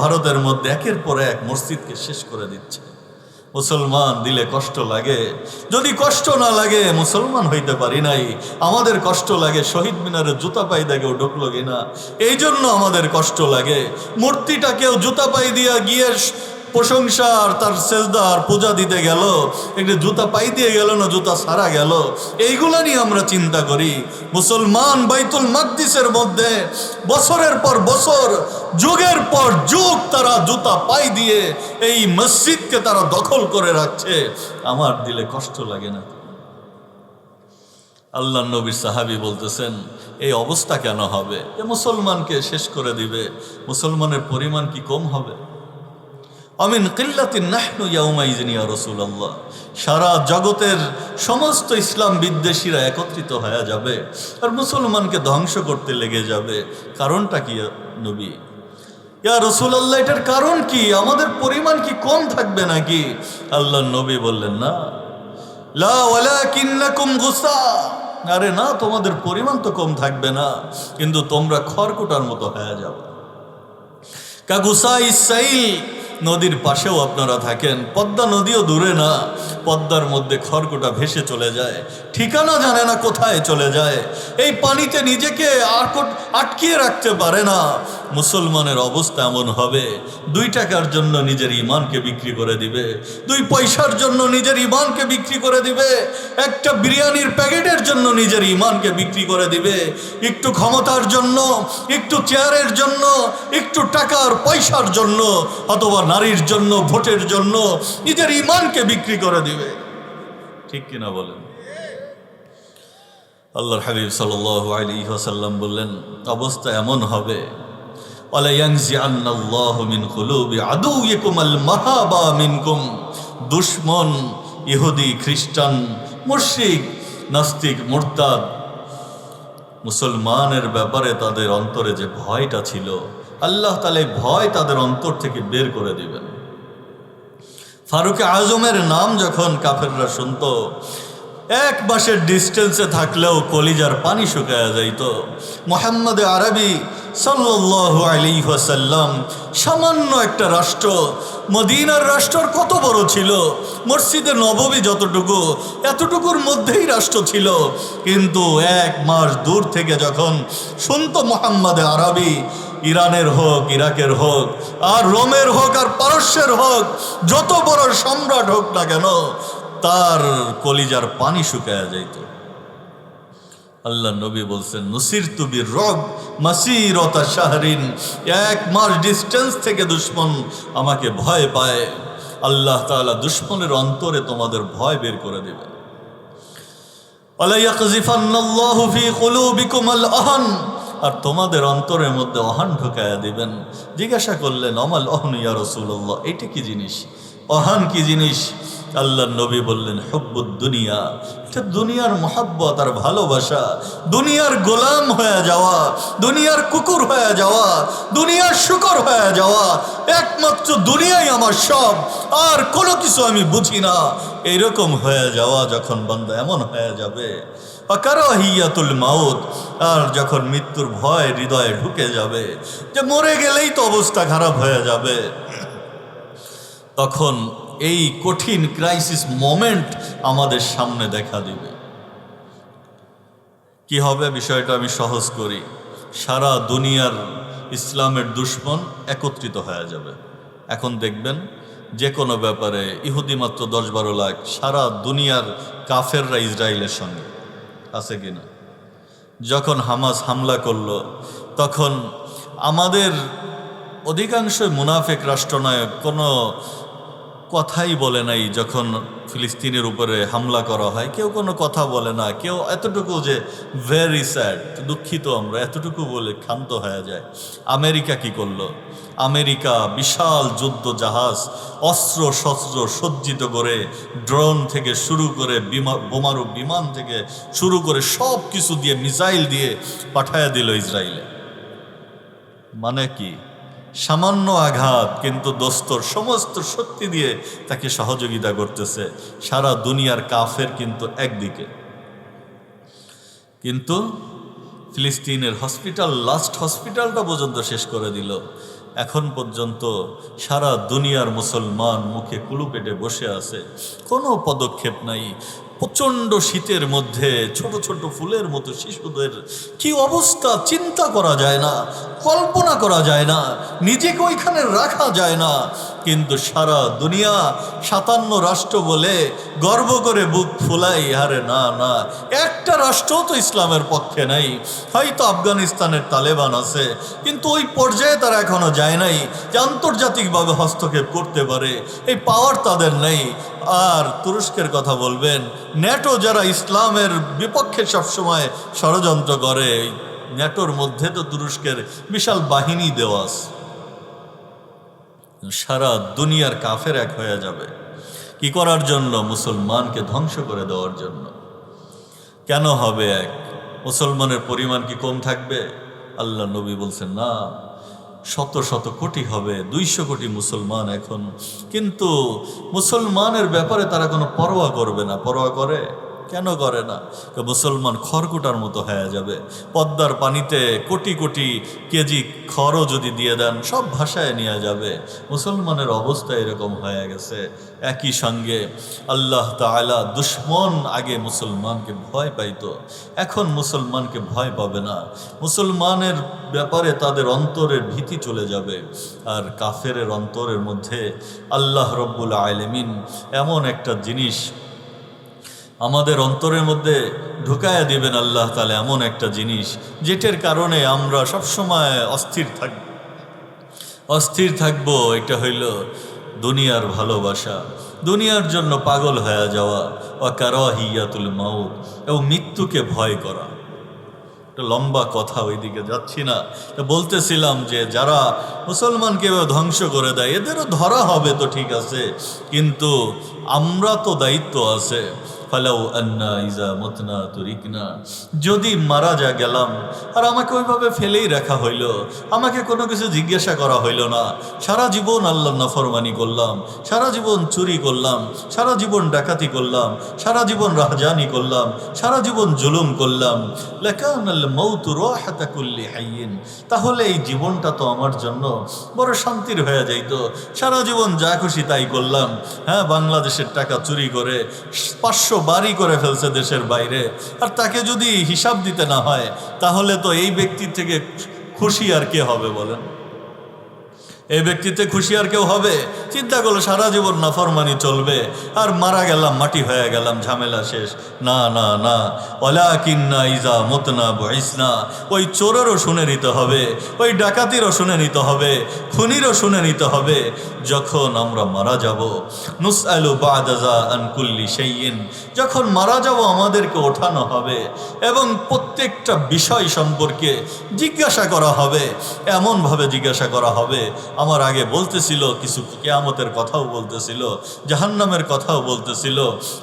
ভারতের মধ্যে একের পর এক মসজিদকে শেষ করে দিচ্ছে। মুসলমান দিলে কষ্ট লাগে, যদি কষ্ট না লাগে মুসলমান হইতে পারি নাই, আমাদের কষ্ট লাগে, শহীদ মিনারে জুতা পাই দেখেও ঢুকলো কিনা এই জন্য আমাদের কষ্ট লাগে। মূর্তিটা কেউ জুতা পাই দিয়া গিয়ে প্রশংসা আর তার সেজদার পূজা দিতে গেল। একটু জুতা পাই দিয়ে গেল না জুতা সারা গেল। এইগুলা নিয়ে আমরা চিন্তা করি। মুসলমান বাইতুল মাকদিসের মধ্যে বছরের পর বছর, যুগের পর যুগ তারা জুতা পাই দিয়ে এই মসজিদকে তারা দখল করে রাখছে। আমার দিলে কষ্ট লাগে না। আল্লাহ নবীর সাহাবি বলতেছেন, এই অবস্থা কেন হবে? এ মুসলমানকে শেষ করে দিবে। মুসলমানের পরিমাণ কি কম হবে? অমিন কিল্লাতিন নাহনু ইয়া রাসূলুল্লাহ। সারা জগতের সমস্ত ইসলাম বিদ্বেষীরা একত্রিত হয়ে যাবে আর মুসলমানকে ধ্বংস করতে লেগে যাবে। কারণটা কি নবী? ইয়া রসুলাল্লাহ, এটার কারণ কি? আমাদের পরিমাণ কি কম থাকবে নাকি? আল্লাহ নবী বললেন, না। লা ওয়ালাকিন্নাকুম গুসা। আরে না, তোমাদের পরিমাণ তো কম থাকবে না, কিন্তু তোমরা খড়কুটার মতো হয়ে যাবে কাগুসা ইসাইল নদীর পাশেও আপনারা থাকেন। পদ্মা নদীও দূরে না। পদ্মার মধ্যে খড়কোটা ভেসে চলে যায়। ঠিকানা জানে না কোথায় চলে যায়। এই পানিতে নিজেকে আটক- আটকিয়ে রাখতে পারে না। মুসলমানের অবস্থা এমন হবে। দুই টাকার জন্য নিজের ইমানকে বিক্রি করে দিবে। দুই পয়সার জন্য নিজের ইমানকে বিক্রি করে দিবে। একটা বিরিয়ানির প্যাকেটের জন্য নিজের ইমানকে বিক্রি করে দিবে। একটু ক্ষমতার জন্য, একটু চেয়ারের জন্য, একটু টাকার পয়সার জন্য, অথবা নারীর জন্য, ভোটের জন্য নিজের ইমানকে বিক্রি করে দিবে। ঠিক কিনা বলেন? আল্লাহর হাবিব সাল্লাল্লাহু আলাইহি ওয়াসাল্লাম বললেন, অবস্থা এমন হবে আল ইহুদি, খ্রিস্টান নাস্তিক, মুরতাদ, মুসলমানের ব্যাপারে তাদের অন্তরে যে ভয়টা ছিল আল্লাহ তালে ভয় তাদের অন্তর থেকে বের করে দিবেন। ফারুক আজমের নাম যখন কাফেররা শুনত, এক মাসের ডিস্টেন্সে থাকলেও কলিজার পানি শুকায়া যাইত। মোহাম্মদ আরবি সাল্লাল্লাহু আলাইহি ওয়াসাল্লাম সামান্য একটা রাষ্ট্র, মদিনার রাষ্ট্র কত বড় ছিল, মসজিদে নববী যতটুকু, এতটুকুর মধ্যেই রাষ্ট্র ছিল। কিন্তু এক মাস দূর থেকে যখন শুনতো মোহাম্মদ আরবি ইরানের হোক, ইরাকের হোক, আর রোমের হোক, আর পারস্যের হোক, যত বড় সম্রাট হোক না কেন, তার কলিজার পানি শুকায়া যাইত। আল্লাহ নবী বলছেন নসির তুবির রব, মাসিরতা শাহরিন, এক মাস ডিস্টেন্স থেকে দুশ্মন আমাকে ভয় পায়। আল্লাহ তাআলা দুশ্মনের অন্তরে তোমাদের ভয় বের করে দেবে আলাইয়াকজিফান্নাল্লাহু ফি কুলুবিকুমাল আহান আর তোমাদের অন্তরের মধ্যে অহান ঢুকায়া দিবেন। জিজ্ঞাসা করলেন, অমাল অহন ইয়া রসুল্লাহ এটা কি জিনিস? অহান কি জিনিস? আল্লাহ নবী বললেন, হব্বুদ দুনিয়া। এটা দুনিয়ার মহাব্বত আর ভালোবাসা। দুনিয়ার গোলাম হয়ে যাওয়া, দুনিয়ার কুকুর হয়ে যাওয়া, দুনিয়ার শুকর হয়ে যাওয়া, একমাত্র দুনিয়াই আমার সব, আর কোনো কিছু আমি বুঝি না। এইরকম হয়ে যাওয়া যখন বান্দা এমন হয়ে যাবে অকারহিয়াতুল মাউত, আর যখন মৃত্যুর ভয় হৃদয়ে ঢুকে যাবে, যে মরে গেলেই তো অবস্থা খারাপ হয়ে যাবে। তখন এই কঠিন ক্রাইসিস মোমেন্ট আমাদের সামনে দেখা দিবে। কি হবে বিষয়টা আমি সহজ করি। সারা দুনিয়ার ইসলামের দুশ্মন একত্রিত হয়ে যাবে। এখন দেখবেন যে কোনো ব্যাপারে ইহুদি মাত্র দশ বারো লাখ, সারা দুনিয়ার কাফেররা ইসরায়েলের সঙ্গে। আছে কিনা যখন হামাস হামলা করল, তখন আমাদের অধিকাংশ মুনাফেক রাষ্ট্রনায়ক কোনো কথাই বলে নাই যখন ফিলিস্তিনের উপরে হামলা করা হয়। কেউ কোনো কথা বলে না। কেউ এতটুকু যে ভেরি স্যাড দুঃখিত আমরা, এতটুকু বলে ক্ষান্ত হয়ে যায়। আমেরিকা কি করল? আমেরিকা বিশাল যুদ্ধ জাহাজ অস্ত্র শস্ত্র সজ্জিত করে ড্রোন থেকে শুরু করে বিমা, বোমারু বিমান থেকে শুরু করে সব কিছু দিয়ে মিসাইল দিয়ে পাঠায়া দিল ইসরায়েলে। মানে কি? সামান্য আঘাত, কিন্তু দোস্তর সমস্ত শক্তি দিয়ে তাকে সহযোগিতা করতেছে। সারা দুনিয়ার কাফের কিন্তু একদিকে। কিন্তু ফিলিস্তিনের হসপিটাল, লাস্ট হসপিটালটা পর্যন্ত শেষ করে দিল। এখন পর্যন্ত সারা দুনিয়ার মুসলমান মুখে কুলু পেটে বসে আছে। কোনো পদক্ষেপ নাই। প্রচণ্ড শীতের মধ্যে, ছোট ছোট ফুলের মতো শিশুদের কি অবস্থা চিন্তা করা যায় না, কল্পনা করা যায় না, নিজেকে ওইখানে রাখা যায় না। কিন্তু সারা দুনিয়া সাতান্ন রাষ্ট্র বলে গর্ব করে বুক ফুলাই, আরে না না, একটা রাষ্ট্র তো ইসলামের পক্ষে নাই। হয়তো আফগানিস্তানের তালেবান আছে, কিন্তু ওই পর্যায়ে তারা এখনও যায় নাই যে আন্তর্জাতিকভাবে হস্তক্ষেপ করতে পারে। এই পাওয়ার তাদের নেই। আর তুরস্কের কথা বলবেন, ন্যাটো যারা ইসলামের বিপক্ষে সবসময় ষড়যন্ত্র করে ন্যাটোর মধ্যে তো তুরস্কের বিশাল বাহিনী দেওয়া আছে। সারা দুনিয়ার কাফের এক হয়ে যাবে। কি করার জন্য? মুসলমানকে ধ্বংস করে দেওয়ার জন্য। কেন হবে এক? মুসলমানের পরিমাণ কি কম থাকবে? আল্লাহ নবী বলছেন, না। শত শত কোটি হবে, দুইশো কোটি মুসলমান এখন। কিন্তু মুসলমানের ব্যাপারে তারা কোনো পরোয়া করবে না। পরোয়া করে? কেন করে না? মুসলমান খড়কুটার মতো হয়ে যাবে। পদ্মার পানিতে কোটি কোটি কেজি খড়ও যদি দিয়ে দেন, সব ভাষায় নিয়ে যাবে। মুসলমানের অবস্থা এরকম হয়ে গেছে। একই সঙ্গে আল্লাহ তাআলা দুশ্মন আগে মুসলমানকে ভয় পাইতো। এখন মুসলমানকে ভয় পাবে না। মুসলমানের ব্যাপারে তাদের অন্তরের ভীতি চলে যাবে। আর কাফেরের অন্তরের মধ্যে আল্লাহ রব্বুল আলমিন এমন একটা জিনিস আমাদের অন্তরের মধ্যে ঢুকায়া দিবেন আল্লাহ তাহলে এমন একটা জিনিস, যেটার কারণে আমরা সবসময় অস্থির থাকব অস্থির থাকব। এটা হইল দুনিয়ার ভালোবাসা। দুনিয়ার জন্য পাগল হয়ে যাওয়া ও কারাহিয়াতুল মাউত এবং মৃত্যুকে ভয় করা। একটা লম্বা কথা ওইদিকে যাচ্ছি না। বলতেছিলাম যে যারা মুসলমানকে ধ্বংস করে দেয়, এদেরও ধরা হবে তো ঠিক আছে, কিন্তু আমরা তো দায়িত্ব আছে। ফালাউ আন্না ইজা মতনা যদি মারা যা গেলাম, আর আমাকে ওইভাবে ফেলেই রাখা হইল, আমাকে কোনো কিছু জিজ্ঞাসা করা হইল না। সারা জীবন আল্লাহ নাফরমানি করলাম, সারা জীবন চুরি করলাম, সারা জীবন ডাকাতি করলাম, সারা জীবন রাহজানি করলাম, সারা জীবন জুলুম করলাম। লেখানাল মৌত তাহলে এই জীবনটা তো আমার জন্য বড় শান্তির হয়ে যাইতো। সারা জীবন যা খুশি তাই করলাম। হ্যাঁ বাংলাদেশের টাকা চুরি করে পাঁচশো বাড়ি করে ফেলছে দেশের বাইরে। আর তাকে যদি হিসাব দিতে না হয়, তাহলে তো এই ব্যক্তির থেকে খুশি আর কে হবে বলেন? এই ব্যক্তিতে খুশি আর কেউ হবে? চিন্তা করল সারা জীবন নাফরমানি চলবে। আর মারা গেলাম, মাটি হয়ে গেলাম, ঝামেলা শেষ। না না না। অলা কিন্না ইজা মতনা বয়সনা ওই চোরেরও শুনে নিতে হবে, ওই ডাকাতিরও শুনে নিতে হবে, খুনিরও শুনে নিতে হবে, যখন আমরা মারা যাব। নুস আলু বাদাজা আনকুল্লি সেইন যখন মারা যাব, আমাদেরকে ওঠানো হবে এবং প্রত্যেকটা বিষয় সম্পর্কে জিজ্ঞাসা করা হবে, এমনভাবে জিজ্ঞাসা করা হবে আমার আগে বলতেছিল, কিছু কেয়ামতের কথাও বলতেছিল, জাহান্নামের কথাও বলতেছিল,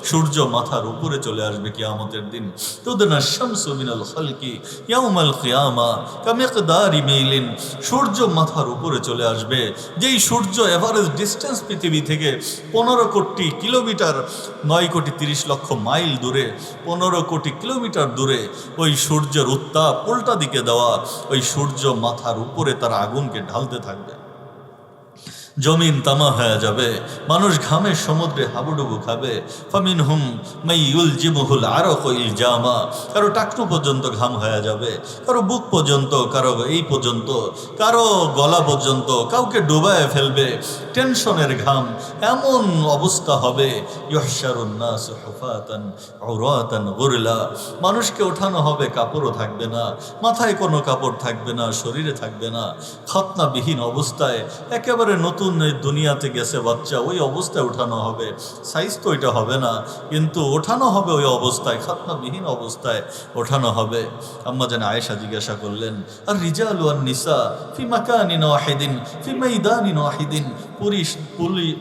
সূর্য মাথার উপরে চলে আসবে কেয়ামতের দিন। তুদনা শামসু মিনাল খালকি ইয়াউমাল কিয়ামা কামিকদারি মেইলিন। সূর্য মাথার উপরে চলে আসবে, যেই সূর্য এভারেজ ডিস্টেন্স পৃথিবী থেকে পনেরো কোটি কিলোমিটার, নয় কোটি তিরিশ লক্ষ মাইল দূরে, পনেরো কোটি কিলোমিটার দূরে, ওই সূর্যের উত্তাপ উল্টা দিকে দেওয়া, ওই সূর্য মাথার উপরে তার আগুনকে ঢালতে থাকবে। জমিন তামা হয়ে যাবে। মানুষ ঘামের সমুদ্রে হাবুডুবু খাবে। ফামিন হুম মাই ইউল জিমুহুল আরও কইল জামা কারও টাকটু পর্যন্ত ঘাম হয়ে যাবে, কারও বুক পর্যন্ত, কারও এই পর্যন্ত, কারও গলা পর্যন্ত, কাউকে ডুবায় ফেলবে। টেনশনের ঘাম, এমন অবস্থা হবে ইহশারুন্নাস হুফাতান আওরাতান গুরলা। মানুষকে ওঠানো হবে, কাপড়ও থাকবে না, মাথায় কোনো কাপড় থাকবে না, শরীরে থাকবে না। খতনাবিহীন অবস্থায় একেবারে নতুন এই দুনিয়াতে গেছে বাচ্চা, ওই অবস্থায় ওঠানো হবে। সাইজ তো ওইটা হবে না, কিন্তু ওঠানো হবে ওই অবস্থায়, খাতনাবিহীন অবস্থায় ওঠানো হবে। আম্মা যেন আয়েশা জিজ্ঞাসা করলেন, আর রিজা আলু আর নিসা ফি মাকানিন ওয়াহিদিন ফি মাইদানিন ওয়াহিদিন পুরুষ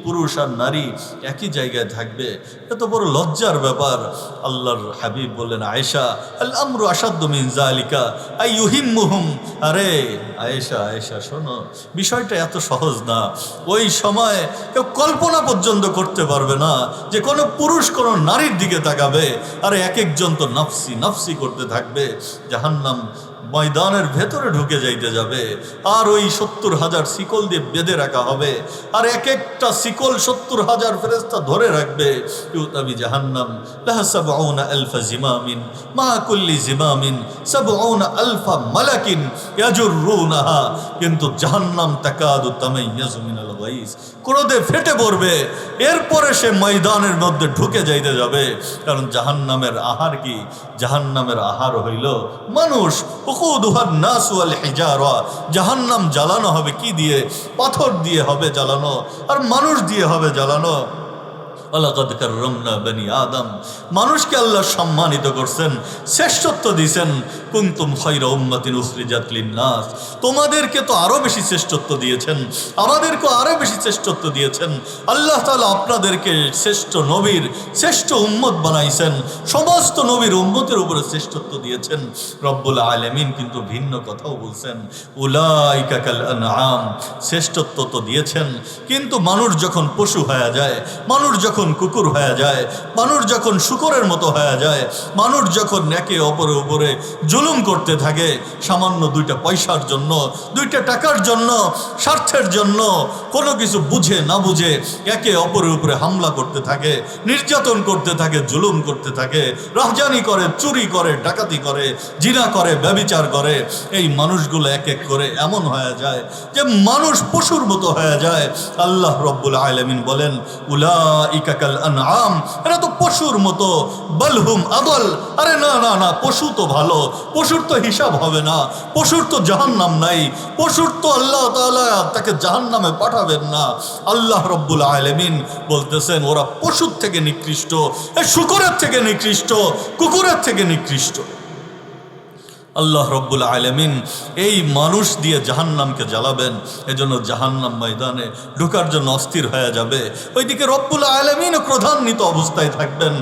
পুরুষ আর নারী একই জায়গায় থাকবে। এত বড় লজ্জার ব্যাপার। আল্লাহর হাবিব বললেন, আয়েশা, আল আমরু জালিকা আই ইউহিম্মুহুম আরে, আয়েশা আয়েশা, শোনো, বিষয়টা এত সহজ না। ওই সময় কেউ কল্পনা পর্যন্ত করতে পারবে না যে কোনো পুরুষ কোনো নারীর দিকে তাকাবে। আর, এক একজন তো নফসি নফসি করতে থাকবে। জাহান্নাম ময়দানের ভেতরে ঢুকে যাইতে যাবে। আর ওই সত্তর হাজার শিকল দিয়ে বেঁধে রাখা হবে। আর এক একটা শিকল সত্তর হাজার ফেরেস্তা ধরে রাখবে। কিন্তু ক্রোধে ফেটে পড়বে। এরপরে সে ময়দানের মধ্যে ঢুকে যাইতে যাবে। কারণ জাহান্নামের আহার কি? জাহান্নামের আহার হইল মানুষ জাহান্নাম জ্বালানো হবে কি দিয়ে? পাথর দিয়ে হবে জ্বালানো আর মানুষ দিয়ে হবে জ্বালানো। আলাকাদ কাররামনা বনি আদম। মানুষকে আল্লাহ সম্মানিত করছেন, শ্রেষ্ঠত্ব দিয়েছেন। কুনতুম খায়রা উম্মাতিন উখরিজাত লিন-নাস। তোমাদেরকে তো আরও বেশি শ্রেষ্ঠত্ব দিয়েছেন আমাদেরকে আরও বেশি শ্রেষ্ঠত্ব দিয়েছেন। আল্লাহ তাআলা আপনাদেরকে শ্রেষ্ঠ নবীর, শ্রেষ্ঠ উম্মত বানাইছেন। সমস্ত নবীর উম্মতের উপরে শ্রেষ্ঠত্ব দিয়েছেন। রব্বুল আলামিন কিন্তু ভিন্ন কথাও বলছেন, উলাইকা কাল আনআম। শ্রেষ্ঠত্ব তো দিয়েছেন, কিন্তু মানুষ যখন পশু হয়ে যায়, মানুষ যখন কুকুর হয়ে যায়, মানুষ যখন শুকরের মতো হয়ে যায়, মানুষ যখন একে অপরের উপরে জুলুম করতে থাকে, সামান্য দুইটা পয়সার জন্য, দুইটা টাকার জন্য, স্বার্থের জন্য, কোনো কিছু বুঝে না বুঝে একে অপরের উপরে হামলা করতে থাকে, নির্যাতন করতে থাকে, জুলুম করতে থাকে, রাহজানি করে, চুরি করে, ডাকাতি করে, জিনা করে, ব্যবিচার করে, এই মানুষগুলো এক এক করে এমন হয়ে যায় যে মানুষ পশুর মতো হয়ে যায়। আল্লাহ রব্বুল আলমিন বলেন উলা ইকাকাল আনআম। এরা তো পশুর মতো। বলহুম আদল। আরে না না না, পশু তো ভালো। পশুর তো হিসাব হবে না। পশুর তো জাহান্নাম নাই। পশুর তো আল্লাহ তাআলা তাকে জাহান্নামে পাঠাবেন না। আল্লাহ রব্বুল আলমিন বলতেছেন, ওরা পশুর থেকে নিকৃষ্ট। এ শুকুরের থেকে নিকৃষ্ট। কুকুরের থেকে নিকৃষ্ট। আল্লাহ রব্বুল আলমিন এই মানুষ দিয়ে জাহান্নামকে জ্বালাবেন। এজন্য জাহান্নাম ময়দানে ঢুকার জন্য অস্থির হয়ে যাবে। ওইদিকে রব্বুল আলমিনও ক্রধান্বিত অবস্থায় থাকবেন।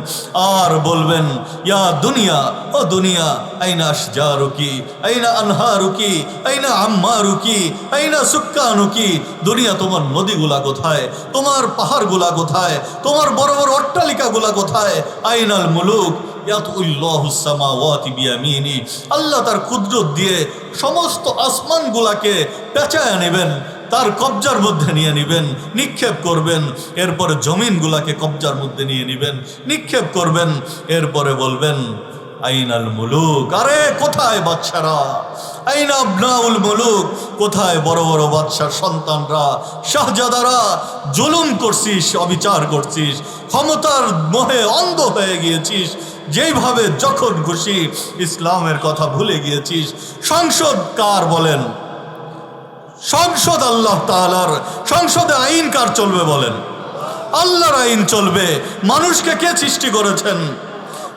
আর বলবেন, ইয়া দুনিয়া, ও দুনিয়া, আইনা আশজারুকি, আইনা আনহারুকি, আইনা আম্মারুকি, আইনা সুক্কানুকি, দুনিয়া তোমার নদীগুলা কোথায়? তোমার পাহাড়গুলা কোথায়? তোমার বড় বড় অট্টালিকাগুলা কোথায়? আইনাল মুলুক আল্লাহ তার কুদরত দিয়ে সমস্ত আসমানগুলাকে পেঁচায় নেবেন তার কবজার মধ্যে নিয়ে নেবেন, নিক্ষেপ করবেন, এরপরে জমিনগুলাকে কবজার মধ্যে নিয়ে নেবেন, নিক্ষেপ করবেন, এরপরে বলবেন আইনাল মুলুক? আরে, কোথায় বাচ্চারা? আইনা মুলুক? কোথায় বড় বড় বাদশার সন্তানরা? শাহজাদারা, জুলুম করছিস, অবিচার করছিস, ক্ষমতার মোহে অন্ধ হয়ে গিয়েছিস, যেইভাবে যখন খুশি ইসলামের কথা ভুলে গিয়েছিস, সংসদ কার বলেন? সংসদ আল্লাহ তাআলার, সংসদে আইন কার চলবে বলেন? আল্লাহর আইন চলবে। মানুষকে কে সৃষ্টি করেছেন?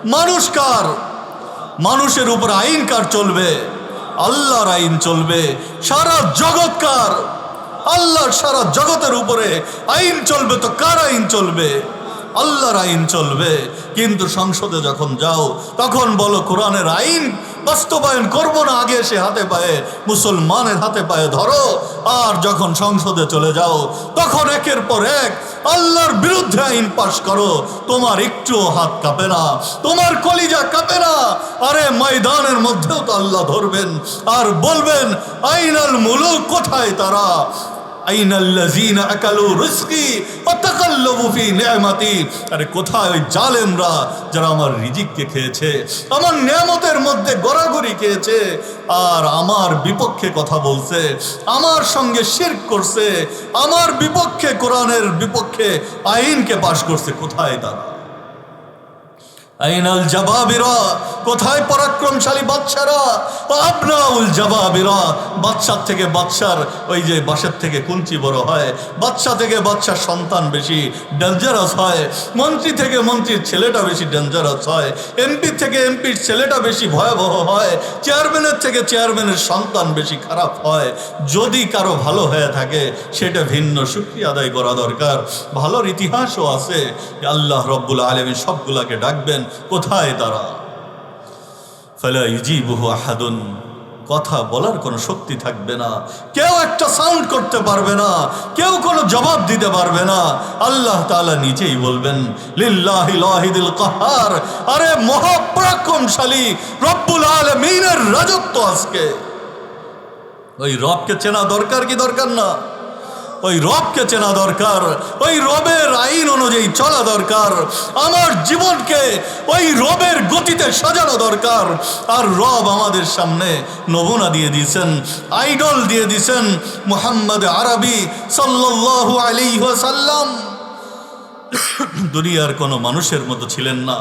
মানুষ কার? মানুষের উপর আইন কার চলবে? আল্লাহর আইন চলবে। সারা জগৎকার আল্লাহর সারা জগতের উপরে আইন চলবে তো কার আইন চলবে? আল্লাহর আইন চলবে। কিন্তু সংসদে যখন যাও, তখন বলো কোরআনের আইন বাস্তবায়ন করব না, আগে এসে হাতে পায়ে, মুসলমানের হাতে পায়ে ধরো, আর যখন সংসদে চলে যাও, তখন একের পর এক আল্লাহর বিরুদ্ধে আইন পাশ করো। তোমার একটুও হাত কাঁপে না, তোমার কলিজা কাঁপে না। আরে, ময়দানের মধ্যেও তো আল্লাহ ধরবেন, আর বলবেন, আইনাল মুলুক কোথায় তারা? আরে কোথায় ওই যারা আমার রিজিককে খেয়েছে, আমার নিয়ামতের মধ্যে খেয়েছে, আর আমার বিপক্ষে কথা বলছে, আমার সঙ্গে শিরক করছে, আমার বিপক্ষে কোরআনের বিপক্ষে আইনকে পাশ করছে, কোথায় তারা? আইনাল জবাবিরা, কোথায় পরাক্রমশালী বাচ্চারা আপনাউল জবাবিরা বাচ্চার থেকে বাচ্চার ওই যে বাসের থেকে কুঞ্চি বড় হয়। বাচ্চা থেকে বাচ্চার সন্তান বেশি ডেঞ্জারাস হয়। মন্ত্রী থেকে মন্ত্রীর ছেলেটা বেশি ডেঞ্জারাস হয়। এমপি থেকে এমপির ছেলেটা বেশি ভয়াবহ হয়। চেয়ারম্যানের থেকে চেয়ারম্যানের সন্তান বেশি খারাপ হয়। যদি কারও ভালো হয়ে থাকে, সেটা ভিন্ন শুক্রিয়া আদায় করা দরকার। ভালোর ইতিহাসও আছে। আল্লাহ রব্বুল আলমী সবগুলাকে ডাকবেন। কোথায় তারা? কথা বলার কোনো শক্তি থাকবে না। কেউ একটা সাউন্ড করতে পারবে না। কেউ কোনো জবাব দিতে পারবে না। আল্লাহ তাআলা নিজেই বলবেন কাহার। আরে মহাপরাক্রমশালী রব্বুল আলামিনের রাজত্ব আজকে। ওই রবকে চেনা দরকার কি দরকার না? ওই রবকে চেনা দরকার, ওই রবের আইন অনুযায়ী চলা দরকার, আমার জীবনকে ওই রবের গতিতে সাজানো দরকার। আর রব আমাদের সামনে নমুনা দিয়ে দিয়েছেন, আইডল দিয়ে দিয়েছেন মোহাম্মদ আরবি সাল্লাল্লাহু আলাইহি ওয়াসাল্লাম। দুনিয়ার কোনো মানুষের মতো ছিলেন না।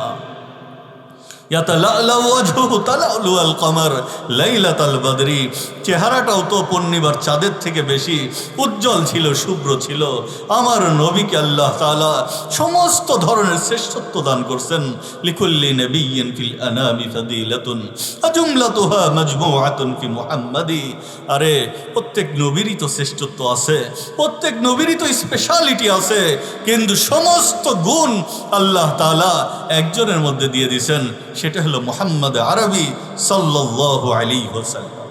চেহারাটাও তো পূর্ণিমার চাঁদের থেকে বেশি উজ্জ্বল ছিল, শুভ্র ছিল। আমার নবীকে আল্লাহ তাআলা সমস্ত ধরনের শ্রেষ্ঠত্ব দান করছেন। লিকুল্লি নবিয়্যিন ফিল আনামি ফাদিলাতুন আজুমলাতুহা মাজমুআতুন ফি মুহাম্মাদি। আরে, প্রত্যেক নবীরই তো শ্রেষ্ঠত্ব আছে, প্রত্যেক নবীরই তো স্পেশালিটি আছে। কিন্তু সমস্ত গুণ আল্লাহ তাআলা একজনের মধ্যে দিয়ে দিয়েছেন। সেটা হলো মোহাম্মদ আরবি সাল্লাল্লাহু আলাইহি ওয়াসাল্লাম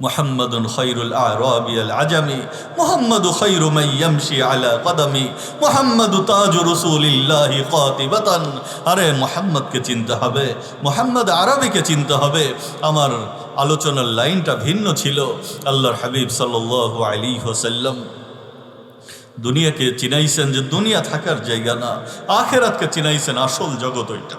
محمد خير الأعراب العجمي محمد خير من يمشي على قدمي محمد تاج رسول الله قاطبة আরে মোহাম্মদকে চিনতে হবে মোহাম্মদ আরবিকে চিনতে হবে আমার আলোচনার লাইনটা ভিন্ন ছিল আল্লাহর হাবিব সাল্লাল্লাহু আলাইহি ওয়াসাল্লাম দুনিয়াকে চিনাইছেন যে দুনিয়া থাকার জায়গা না আখেরাতকে চিনাইছেন আসল জগৎ ওইটা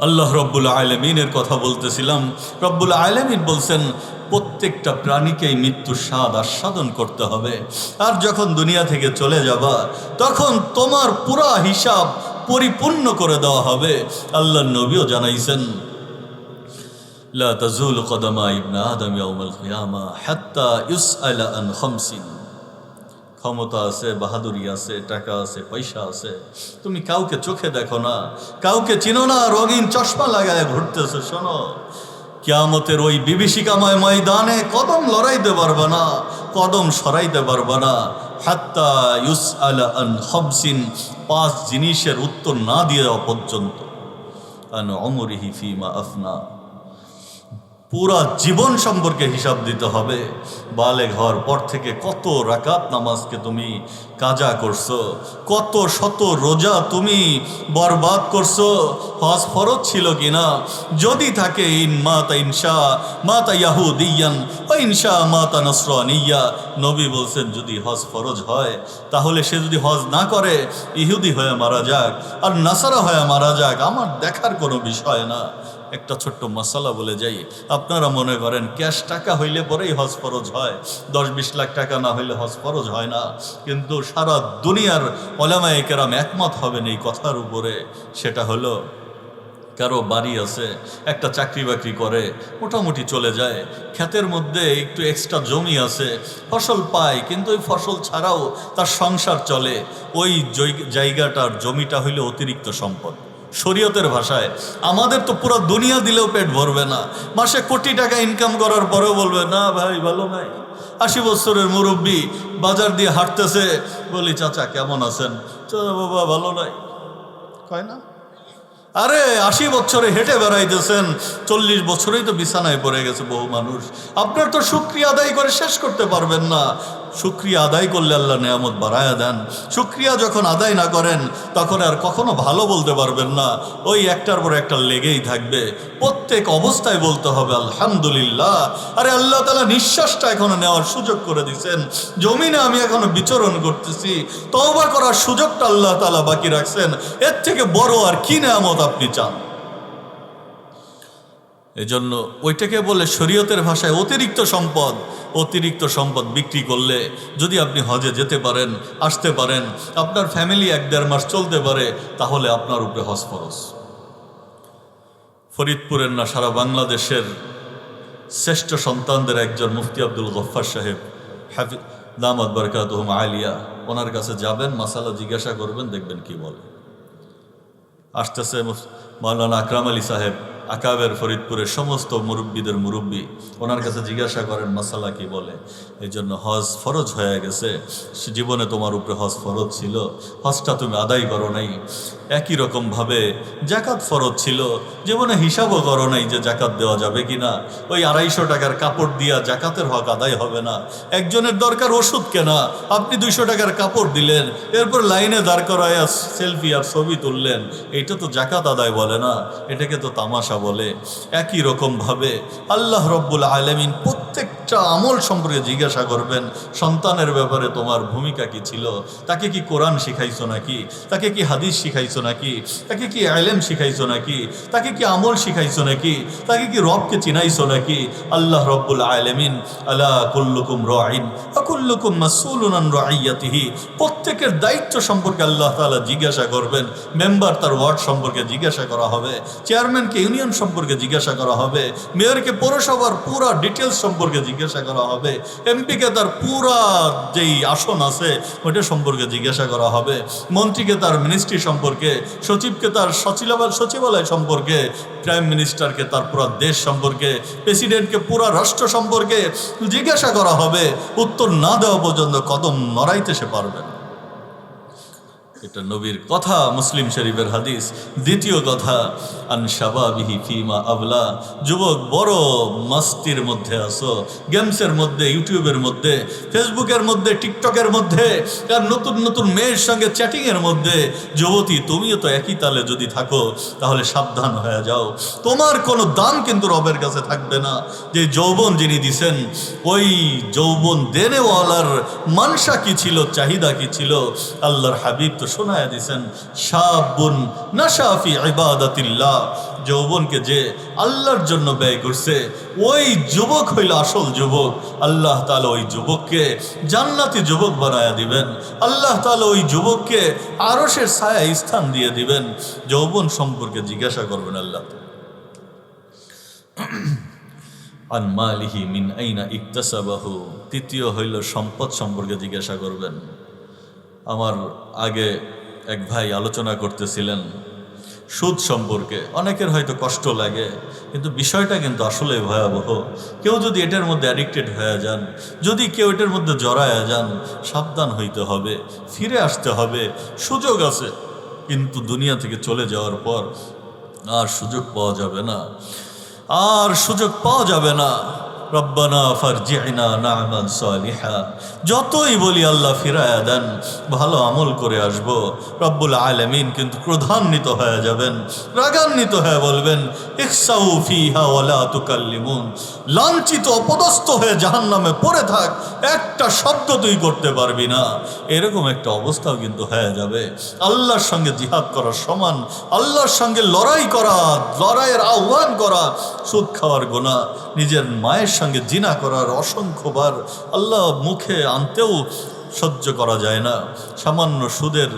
আল্লাহ রব্বুল আলমিনের কথা বলতেছিলাম রব্বুল আলমিন বলছেন প্রত্যেকটা প্রাণীকেই মৃত্যুর স্বাদ আস্বাদন করতে হবে আর যখন দুনিয়া থেকে চলে যাবা তখন তোমার পুরা হিসাব পরিপূর্ণ করে দেওয়া হবে আল্লাহ নবীও জানাইছেন لا تزول قدم ابن آدم يوم القيامة حتى يسأل عن خمسين ক্ষমতা আছে, বাহাদুরি আছে, টাকা আছে, পয়সা আছে। তুমি কাউকে চোখে দেখো না, কাউকে চিনো না, রঙিন চশমা লাগায় ঘুরতেছো, শোনো। কিয়ামতের ওই বিভীষিকাময় ময়দানে কদম লড়াইতে পারবে না, কদম সরাইতে পারবে না। হাত্তা ইউস আল আন হবসিন পাঁচ জিনিসের উত্তর না দিয়ে পর্যন্ত। আন অমরিহি ফিমা আফনা। পুরা জীবন সম্পর্কে হিসাব দিতে হবে। বালে ঘর, পর থেকে কত রাকাত নামাজকে তুমি কাজা করছ, কত শত রোজা তুমি বরবাদ করছ, হজ ফরজ ছিল কিনা? যদি থাকে ইন মাতা ইনশা, মাতা ইয়াহুদিয়ান, ও ইনশা মাতা নসরানিয়া। নবী বলছেন, যদি হজ ফরজ হয়, তাহলে সে যদি হজ না করে, ইহুদি হয়ে মারা যাক, আর নাসারা হয়ে মারা যাক, আমার দেখার কোনো বিষয় না। একটা ছোট্ট মশালা বলে যাই, আপনারা মনে করেন ক্যাশ টাকা হইলে পরেই হজ ফরজ হয় দশ বিশ লাখ টাকা না হইলে হজ ফরজ হয় না। কিন্তু সারা দুনিয়ার ওলামায়ে কেরাম একমত হবেন এই কথার উপরে। সেটা হলো, কারও বাড়ি আছে, একটা চাকরি বাকরি করে, মোটামুটি চলে যায়, ক্ষেতের মধ্যে একটু এক্সট্রা জমি আছে, ফসল পায়, কিন্তু ওই ফসল ছাড়াও তার সংসার চলে, ওই জায়গাটার জমিটা হইলে অতিরিক্ত সম্পদ। শরীয়তের ভাষায়। আমাদের তো পুরো দুনিয়া দিলেও পেট ভরবে না। মাসে কোটি টাকা ইনকাম করার পরেও বলবে, না ভাই, ভালো নাই। আশি বছরের মুরব্বী বাজার দিয়ে হাঁটতেছে, বলি, চাচা, কেমন আছেন? চাচা, বাবা, ভালো নাই। কয় না? আরে, আশি বছরে হেঁটে বেড়াইতেছেন, চল্লিশ বছরেই তো বিছানায় পড়ে গেছে বহু মানুষ। আপনার তো শুক্রিয়া আদায় করে শেষ করতে পারবেন না। শুক্রিয়া আদায় করলে আল্লাহ নেয়ামত বাড়ায়া দেন। শুক্রিয়া যখন আদায় না করেন, তখন আর কখনো ভালো বলতে পারবেন না। ওই একটার পর একটা লেগেই থাকবে। প্রত্যেক অবস্থায় বলতে হবে, আলহামদুলিল্লাহ। আরে আল্লাহ তালা নিঃশ্বাসটা এখনও নেওয়ার সুযোগ করে দিচ্ছেন জমিনে আমি এখনও বিচরণ করতেছি। তওবা করার সুযোগটা আল্লাহ তালা বাকি রাখছেন। এর থেকে বড় আর কি নেয়ামত আপনি চান? এজন্য ওইটাকে বলে শরীয়তের ভাষায় অতিরিক্ত সম্পদ অতিরিক্ত সম্পদ বিক্রি করলে যদি আপনি হজে যেতে পারেন, আসতে পারেন, আপনার ফ্যামিলি এক দেড় মাস চলতে পারে, তাহলে আপনার উপরে হজ ফরজ। ফরিদপুরের না, সারা বাংলাদেশের শ্রেষ্ঠ সন্তানদের একজন মুফতি আব্দুল গফ্ফার সাহেব, হাফি দামাদ বরকাতহম আলিয়া, ওনার কাছে যাবেন, মাসালা জিজ্ঞাসা করবেন, দেখবেন কি বলে। আসতেছে মাওলানা আকরাম আলী সাহেব আকাবের ফরিদপুরের সমস্ত মুরব্বীদের মুরব্বী, ওনার কাছে জিজ্ঞাসা করেন, মাসালা কি বলে? এই জন্য হজ ফরজ হয়ে গেছে। জীবনে তোমার উপরে হজ ফরজ ছিল। হজটা তুমি আদায় করো নাই। একই রকমভাবে জাকাত ফরজ ছিল। জীবনে হিসাবও করো নাই যে জাকাত দেওয়া যাবে কি না ওই আড়াইশো টাকার কাপড় দিয়া জাকাতের হক আদায় হবে না। একজনের দরকার ওষুধ কেনা। আপনি দুইশো টাকার কাপড় দিলেন। এরপর লাইনে দাঁড় করায় সেলফি আর ছবি তুললেন। এটা তো জাকাত আদায় বলে না। এটাকে তো তামাশা বলে একই রকম ভাবে আল্লাহ রব্বুল আলমিন প্রত্যেকটা আমল সম্পর্কে জিজ্ঞাসা করবেন, সন্তানের ব্যাপারে তোমার ভূমিকা কি ছিল? তাকে কি কোরআন শিখাইছো নাকি? তাকে কি হাদিস শিখাইছো নাকি? তাকে কি আলেম শিখাইছো নাকি? তাকে কি আমল শিখাইছো নাকি? তাকে কি রবকে চিনাইছো নাকি? আল্লাহ রব্বুল আলমিন আল্লাহ কুল্লুকুম রাইন আকুল্লুকুম মাসুলুনান রাইয়াতিহি। প্রত্যেকের দায়িত্ব সম্পর্কে আল্লাহ তাআলা জিজ্ঞাসা করবেন, মেম্বার তার ওয়ার্ড সম্পর্কে জিজ্ঞাসা করা হবে, চেয়ারম্যানকে ইউনিয়ন সম্পর্কে জিজ্ঞাসা করা হবে, মেয়রকে পৌরসভার পুরা ডিটেলস সম্পর্কে জিজ্ঞাসা করা হবে। এমপিকে তার পুরা যেই আসন আছে, ওইটা সম্পর্কে জিজ্ঞাসা করা হবে। মন্ত্রীকে তার মিনিস্ট্রি সম্পর্কে, সচিবকে তার সচিবালয় সচিবালয় সম্পর্কে প্রাইম মিনিস্টারকে তার পুরা দেশ সম্পর্কে প্রেসিডেন্টকে পুরা রাষ্ট্র সম্পর্কে জিজ্ঞাসা করা হবে। উত্তর না দেওয়া পর্যন্ত কদম নড়াইতে সে পারবে না। এটা নবীর কথা, মুসলিম শরীফের হাদিস। দ্বিতীয় কথা, আন শাবাবিহি ফিমা আবলা। যুবক বড় মাস্তির মধ্যে আসো গেমসের মধ্যে, ইউটিউবের মধ্যে, ফেসবুকের মধ্যে, টিকটকের মধ্যে, আর নতুন নতুন মেয়ের সঙ্গে চ্যাটিংয়ের মধ্যে। যুবতী, তুমিও তো একই তালে যদি থাকো, তাহলে সাবধান হয়ে যাও। তোমার কোনো দাম কিন্তু রবের কাছে থাকবে না। যে যৌবন যিনি দিছেন, ওই যৌবন দেনেওয়ালার মানসা কি ছিল, চাহিদা কি ছিল? আল্লাহর হাবিব তো শোনায় দিছেন শাবুন নাশাফি ইবাদাতিল্লাহ, যৌবনকে যে আল্লাহর জন্য ব্যয় করছে, ওই যুবক হইল আসল যুবক। আল্লাহ তাআলা ওই যুবককে জান্নাতি যুবক বানায়া দিবেন। আল্লাহ তাআলা ওই যুবককে আরশের ছায়া স্থান দিয়ে দিবেন। যৌবন সম্পর্কে জিজ্ঞাসা করবেন আল্লাহ। আন মালিহি মিন আইনা ইকতাসাবাহু। তৃতীয় হইল সম্পদ সম্পর্কে জিজ্ঞাসা করবেন। আমার আগে এক ভাই আলোচনা করতেছিলেন সুদ সম্পর্কে। অনেকের হয়তো কষ্ট লাগে, কিন্তু বিষয়টা কিন্তু আসলে ভয়াবহ। কেউ যদি এটার মধ্যে অ্যাডিক্টেড হয়ে যান, যদি কেউ এটার মধ্যে জড়ায়া যান, সাবধান হইতে হবে, ফিরে আসতে হবে। সুযোগ আছে, কিন্তু দুনিয়া থেকে চলে যাওয়ার পর আর সুযোগ পাওয়া যাবে না। আর সুযোগ পাওয়া যাবে না। রব্বানা ফারজিনা না'মাল সালিহা। যতই বলি আল্লাহ ফিরায়া দেন, ভালো আমল করে আসব। রব্বুল আলামিন কিন্তু ক্রধান্বিত হয়ে যাবেন, রাগান্বিত হয়ে বলবেন, ইখসাউ ফিহা ওয়ালা তুকাল্লিমুন। লাঞ্ছিত, অপদস্থ হয়ে জাহান্নামে পড়ে থাক, একটা শব্দ তুই করতে পারবি না। এরকম একটা অবস্থাও কিন্তু হয়ে যাবে। আল্লাহর সঙ্গে জিহাদ করার সমান, আল্লাহর সঙ্গে লড়াই করা, লড়াইয়ের আহ্বান করা, সুদ খাওয়ার গোনা নিজের মায়ের সঙ্গে জিনা করার অসংখ্যবার আল্লাহ মুখে আনতেও সহ্য করা যায় না। সামান্য সুদের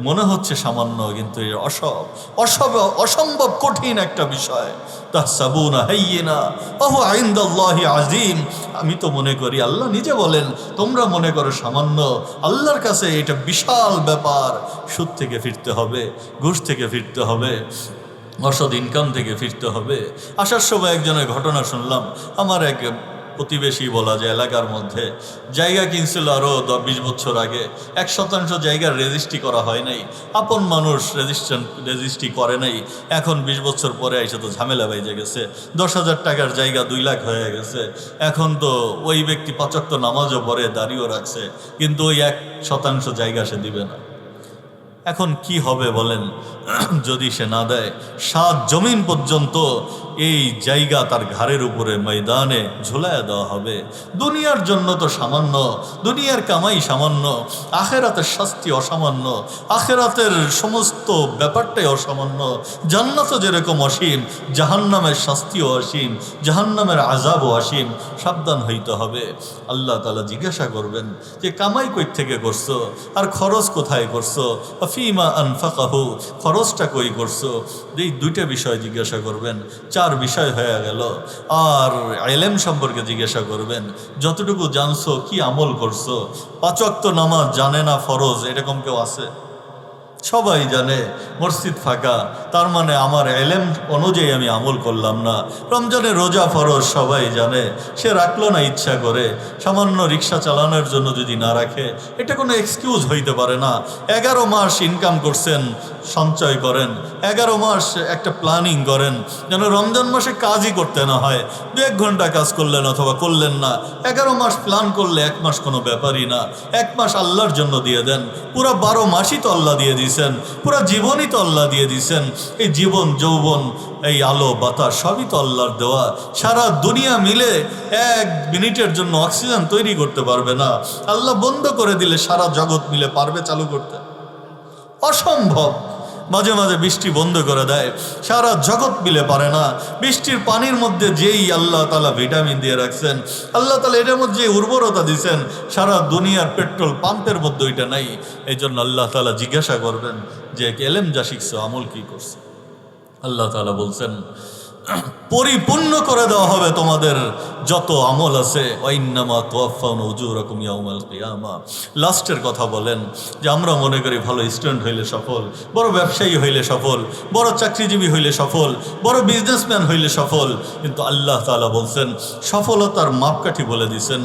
মনে হচ্ছে সামান্য, কিন্তু অসব অসব, অসম্ভব কঠিন একটা বিষয়। তাহসাবুনা হাইয়িনা ওহু আইন্দাল্লাহি আজিম আমি তো মনে করি, আল্লাহ নিজে বলেন, তোমরা মনে করো সামান্য, আল্লাহর কাছে এটা বিশাল ব্যাপার। সুদ থেকে ফিরতে হবে, ঘুষ থেকে ফিরতে হবে। অসৎ ইনকাম থেকে ফিরতে হবে। আসার সময় একজনের ঘটনা শুনলাম। আমার এক প্রতিবেশী বলা যায় এলাকার মধ্যে, জায়গা কিনছিল আরও দশ বিশ বছর আগে। এক শতাংশ জায়গার রেজিস্ট্রি করা হয় নাই। আপন মানুষ রেজিস্ট্রেশন রেজিস্ট্রি করে নাই। এখন বিশ বছর পরে এসে তো ঝামেলা বেজে গেছে। দশ হাজার টাকার জায়গা দুই লাখ হয়ে গেছে। এখন তো ওই ব্যক্তি পঁচাত্তর নামাজও পরে দাঁড়িয়েও রাখছে। কিন্তু ওই এক শতাংশ জায়গা সে দিবে না। এখন কি হবে বলেন? যদি সে না দেয়, সাত জমিন পর্যন্ত এই জায়গা তার ঘাড়ের উপরে ময়দানে ঝুলায় দেওয়া হবে। দুনিয়ার জন্য তো সামান্য, দুনিয়ার কামাই সামান্য, আখেরাতের শাস্তি অসামান্য, আখেরাতের সমস্ত ব্যাপারটাই অসামান্য জান্নাতও যেরকম অসীম, জাহান্নামের শাস্তিও অসীম, জাহান্নামের আজাবও অসীম, সাবধান হইতে হবে। আল্লাহ তালা জিজ্ঞাসা করবেন যে, কামাই কই থেকে করছ? আর খরচ কোথায় করছ? ফিমা আনফাকাহু, খরচটা কই করছ? এই দুইটা বিষয় জিজ্ঞাসা করবেন, চার বিষয় হয়ে গেল। আর এলেম সম্পর্কে জিজ্ঞাসা করবেন, যতটুকু জানছো, কি আমল করছ? পাচক্ত নামাজ জানে না ফরজ, এরকম কেউ আছে? সবাই জানে মসজিদ ফাঁকা, তার মানে আমার এলেম অনুযায়ী আমি আমল করলাম না। রমজানে রোজা ফরজ সবাই জানে, সে রাখল না ইচ্ছা করে। সামান্য রিক্সা চালানোর জন্য যদি না রাখে, এটা কোনো এক্সকিউজ হইতে পারে না। এগারো মাস ইনকাম করছেন সঞ্চয় করেন। এগারো মাস একটা প্ল্যানিং করেন, যেন রমজান মাসে কাজই করতে না হয়। দু এক ঘণ্টা কাজ করলেন অথবা করলেন না। এগারো মাস প্ল্যান করলে এক মাস কোনো ব্যাপারই না। এক মাস আল্লাহর জন্য দিয়ে দেন। পুরা বারো মাসই তো আল্লাহ দিয়ে দিয়েছেন পুরা জীবনই তো আল্লাহ দিয়ে দিয়েছেন এই জীবন, যৌবন, এই আলো, বাতাস সবই তো আল্লাহর দেওয়া। সারা দুনিয়া মিলে এক মিনিটের জন্য অক্সিজেন তৈরি করতে পারবে না। আল্লাহ বন্ধ করে দিলে সারা জগৎ মিলে পারবে চালু করতে। অসম্ভব। মাঝে মাঝে বৃষ্টি বন্ধ করে দেয়। সারা জগৎ মিলে পারে না। বৃষ্টির পানির মধ্যে যেই আল্লাহ তালা ভিটামিন দিয়ে রাখছেন, আল্লাহ তালা এটার মধ্যে উর্বরতা দিচ্ছেন সারা দুনিয়ার পেট্রোল পাম্পের মধ্যে ওইটা নাই। এই জন্য আল্লাহ তালা জিজ্ঞাসা করবেন যে, এলেম যা শিখছো, আমল কি করছে? আল্লাহ তালা বলছেন পরিপূর্ণ করে দেওয়া হবে তোমাদের যত আমল আছে। লাস্টের কথা বলেন যে আমরা মনে করি ভালো স্টুডেন্ট হইলে সফল, বড় ব্যবসায়ী হইলে সফল, বড় চাকরিজীবী হইলে সফল, বড় বিজনেসম্যান হইলে সফল। কিন্তু আল্লাহ তাআলা বলছেন, সফলতার মাপকাঠি বলে দিছেন,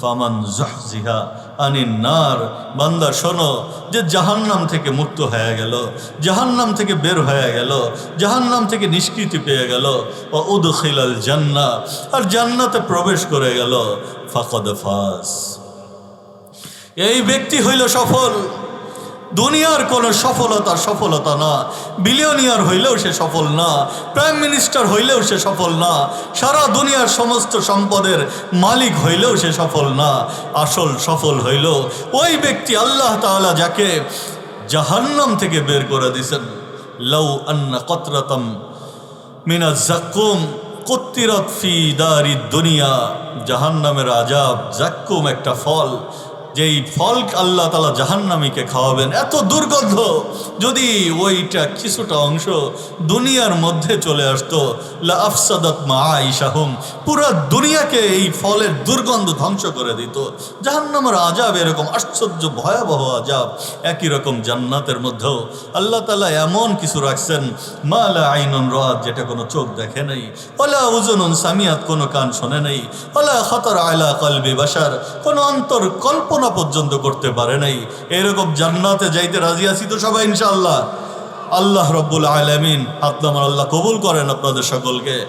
ফামান জাহজিহা আনিন নার। বান্দা, শোনো, যে জাহান্নাম থেকে মুক্ত হয়ে গেল, জাহান্নাম থেকে বের হয়ে গেল, জাহান্নাম থেকে নিষ্কৃতি পেয়ে গেল। ও উদখিলাল জান্না আর জান্নাতে প্রবেশ করে গেল। ফাকদ ফাস। এই ব্যক্তি হইল সফল। দুনিয়ার কোনো সফলতা সফলতা না। বিলিয়নিয়ার হইলেও সে সফল না। প্রাইম মিনিস্টার হইলেও সে সফল না। সারা দুনিয়ার সমস্ত সম্পদের মালিক হইলেও সে সফল না। আসল সফল হইল ওই ব্যক্তি আল্লাহ তাআলা যাকে জাহান্নাম থেকে বের করে দিছেন লৌ আন্না কতরতম মিনা জাক্কুম কত্তিরত ফি দারি দুনিয়া। জাহান্নামের আজাব জাক্কুম একটা ফল। যেই ফল আল্লাহ তালা জাহান্নামীকে খাওয়াবেন, এত দুর্গন্ধ। যদি ওইটা কিছুটা অংশ দুনিয়ার মধ্যে চলে আসতো আফসাদাত মা আইসাহুম পুরো দুনিয়াকে এই ফলের দুর্গন্ধ ধ্বংস করে দিত। জাহান্নামের আজাব এরকম আশ্চর্য, ভয়াবহ আজাব একই রকম জান্নাতের মধ্যেও। আল্লাহ তালা এমন কিছু রাখছেন, মা মালা আইনুন রাত যেটা কোনো চোখ দেখে নাই, ওলা উজনুন সামিয়াত, কোনো কান শোনে নাই, ওলা খতর আয়লা কলবি বাসার কোনো অন্তর কল্পনা পর্যন্ত করতে পারে নাই। এরকম জান্নাতে যাইতে রাজি আছি তো সবাই ইনশাল্লাহ আল্লাহ রব্বুল আলমিন আপনার আল্লাহ কবুল করেন আপনাদের সকলকে।